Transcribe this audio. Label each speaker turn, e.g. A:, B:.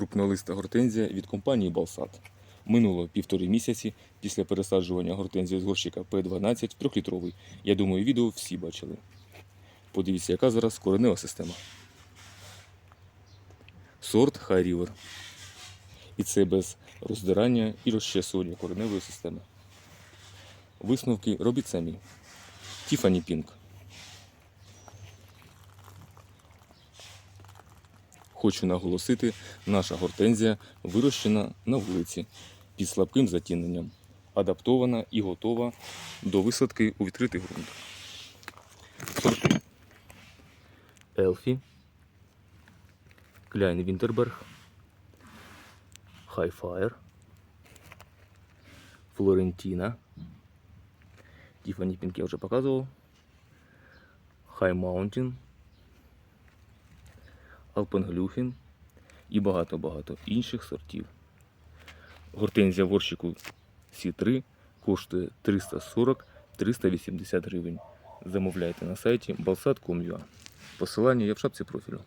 A: крупнолиста гортензія від компанії Балсат. Минуло півтори місяці після пересаджування гортензії з горщика П12 в трьохлітровий. Я думаю, відео всі бачили. Подивіться, яка зараз коренева система. Сорт High River. І це без роздирання і розчесування кореневої системи. Висновки робіть самі. Тіфані Пінк. Хочу наголосити, наша гортензія вирощена на вулиці під слабким затіненням, адаптована і готова до висадки у відкритий ґрунт. Сорти. Елфі, Кляйн Вінтерберг, Хайфаєр, Флорентіна, Тіфані Пінк я вже показував, Хай Маунтін, Алпенглюхен і багато-багато інших сортів. Гортензія ворщику горщику Сі3 коштує 340-380 гривень. Замовляйте на сайті balsat.com.ua. Посилання є в шапці профілю.